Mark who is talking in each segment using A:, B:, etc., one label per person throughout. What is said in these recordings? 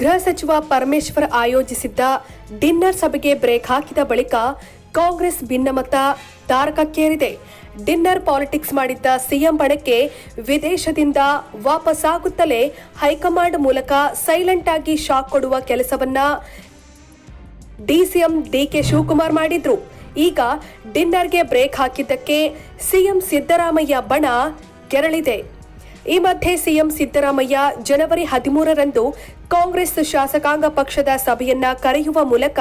A: ಗೃಹ ಸಚಿವ ಪರಮೇಶ್ವರ್ ಆಯೋಜಿಸಿದ್ದ ಡಿನ್ನರ್ ಸಭೆಗೆ ಬ್ರೇಕ್ ಹಾಕಿದ ಬಳಿಕ ಕಾಂಗ್ರೆಸ್ ಭಿನ್ನಮತ ತಾರಕಕ್ಕೇರಿದೆ. ಡಿನ್ನರ್ ಪಾಲಿಟಿಕ್ಸ್ ಮಾಡಿದ್ದ ಸಿಎಂ ಬಣಕ್ಕೆ ವಿದೇಶದಿಂದ ವಾಪಸ್ಸಾಗುತ್ತಲೇ ಹೈಕಮಾಂಡ್ ಮೂಲಕ ಸೈಲೆಂಟ್ ಆಗಿ ಶಾಕ್ ಕೊಡುವ ಕೆಲಸವನ್ನ ಡಿಸಿಎಂ ಡಿಕೆ ಶಿವಕುಮಾರ್ ಮಾಡಿದ್ರು. ಈಗ ಡಿನ್ನರ್ಗೆ ಬ್ರೇಕ್ ಹಾಕಿದ್ದಕ್ಕೆ ಸಿಎಂ ಸಿದ್ದರಾಮಯ್ಯ ಬಣ ಕೆರಳಿದೆ. ಈ ಮಧ್ಯೆ ಸಿಎಂ ಸಿದ್ದರಾಮಯ್ಯ ಜನವರಿ ಹದಿಮೂರರಂದು ಕಾಂಗ್ರೆಸ್ ಶಾಸಕಾಂಗ ಪಕ್ಷದ ಸಭೆಯನ್ನ ಕರೆಯುವ ಮೂಲಕ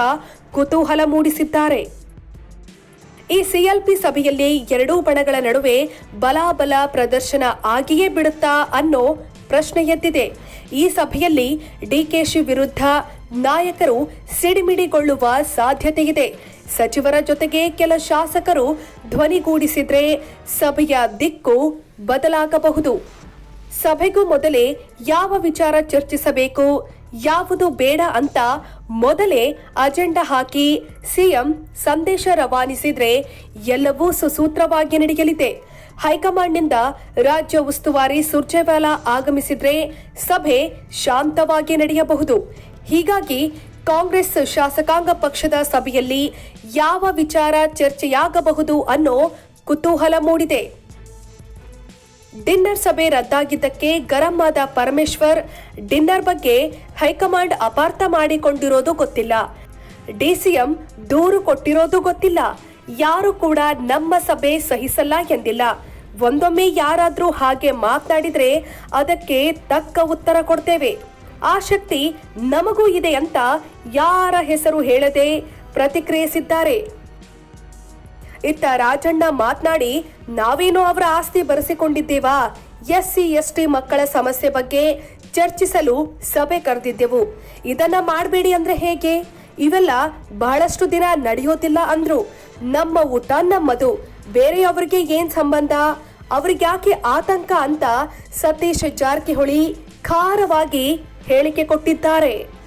A: ಕುತೂಹಲ ಮೂಡಿಸಿದ್ದಾರೆ. ಈ ಸಿಎಲ್ಪಿ ಸಭೆಯಲ್ಲಿ ಎರಡೂ ಬಣಗಳ ನಡುವೆ ಬಲಾಬಲ ಪ್ರದರ್ಶನ ಆಗಿಯೇ ಬಿಡುತ್ತಾ ಅನ್ನೋ ಪ್ರಶ್ನೆ ಎದ್ದಿದೆ. ಈ ಸಭೆಯಲ್ಲಿ ಡಿಕೆಶಿ ವಿರುದ್ಧ ನಾಯಕರು ಸಿಡಿಮಿಡಿಗೊಳ್ಳುವ ಸಾಧ್ಯತೆ ಇದೆ. ಸಚಿವರ ಜೊತೆಗೆ ಕೆಲ ಶಾಸಕರು ಧ್ವನಿಗೂಡಿಸಿದ್ರೆ ಸಭೆಯ ದಿಕ್ಕು ಬದಲಾಗಬಹುದು. ಸಭೆಗೂ ಮೊದಲೇ ಯಾವ ವಿಚಾರ ಚರ್ಚಿಸಬೇಕು, ಯಾವುದು ಬೇಡ ಅಂತ ಮೊದಲೇ ಅಜೆಂಡಾ ಹಾಕಿ ಸಿಎಂ ಸಂದೇಶ ರವಾನಿಸಿದ್ರೆ ಎಲ್ಲವೂ ಸುಸೂತ್ರವಾಗಿ ನಡೆಯಲಿದೆ. ಹೈಕಮಾಂಡ್ನಿಂದ ರಾಜ್ಯ ಉಸ್ತುವಾರಿ ಸುರ್ಜೇವಾಲಾ ಆಗಮಿಸಿದ್ರೆ ಸಭೆ ಶಾಂತವಾಗಿ ನಡೆಯಬಹುದು. ಹೀಗಾಗಿ ಕಾಂಗ್ರೆಸ್ ಶಾಸಕಾಂಗ ಪಕ್ಷದ ಸಭೆಯಲ್ಲಿ ಯಾವ ವಿಚಾರ ಚರ್ಚೆಯಾಗಬಹುದು ಅನ್ನೋ ಕುತೂಹಲ ಮೂಡಿದೆ. ಡಿನ್ನರ್ ಸಭೆ ರದ್ದಾಗಿದ್ದಕ್ಕೆ ಗರಂ ಆದ ಪರಮೇಶ್ವರ್ ಡಿನ್ನರ್ ಬಗ್ಗೆ ಹೈಕಮಾಂಡ್ ಅಪಾರ್ಥ ಮಾಡಿಕೊಂಡಿರೋದು ಗೊತ್ತಿಲ್ಲ. ಡಿಸಿಎಂ ದೂರು ಕೊಟ್ಟಿರೋದು ಗೊತ್ತಿಲ್ಲ. ಯಾರು ಕೂಡ ನಮ್ಮ ಸಭೆ ಸಹಿಸಲ್ಲ ಎಂದಿಲ್ಲ. ಒಂದೊಮ್ಮೆ ಯಾರಾದರೂ ಹಾಗೆ ಮಾತನಾಡಿದ್ರೆ ಅದಕ್ಕೆ ತಕ್ಕ ಉತ್ತರ ಕೊಡ್ತೇವೆ. ಆ ಶಕ್ತಿ ನಮಗೂ ಇದೆ ಅಂತ ಯಾರ ಹೆಸರು ಹೇಳದೆ ಪ್ರತಿಕ್ರಿಯಿಸಿದ್ದಾರೆ. ಇತ್ತ ರಾಜಣ್ಣ ಮಾತನಾಡಿ, ನಾವೇನು ಅವರ ಆಸ್ತಿ ಬರೆಸಿಕೊಂಡಿದ್ದೇವಾ? ಎಸ್ಸಿ, ಎಸ್ಟಿ ಮಕ್ಕಳ ಸಮಸ್ಯೆ ಬಗ್ಗೆ ಚರ್ಚಿಸಲು ಸಭೆ ಕರೆದಿದ್ದೆವು. ಇದನ್ನ ಮಾಡಬೇಡಿ ಅಂದ್ರೆ ಹೇಗೆ? ಇವೆಲ್ಲ ಬಹಳಷ್ಟು ದಿನ ನಡೆಯೋದಿಲ್ಲ ಅಂದ್ರು. ನಮ್ಮ ಊಟ, ನಮ್ಮದು. ಬೇರೆಯವರಿಗೆ ಏನ್ ಸಂಬಂಧ? ಅವ್ರಿಗ್ಯಾಕೆ ಆತಂಕ ಅಂತ ಸತೀಶ್ ಜಾರಕಿಹೊಳಿ ಖಾರವಾಗಿ ಹೇಳಿಕೆ ಕೊಟ್ಟಿದ್ದಾರೆ.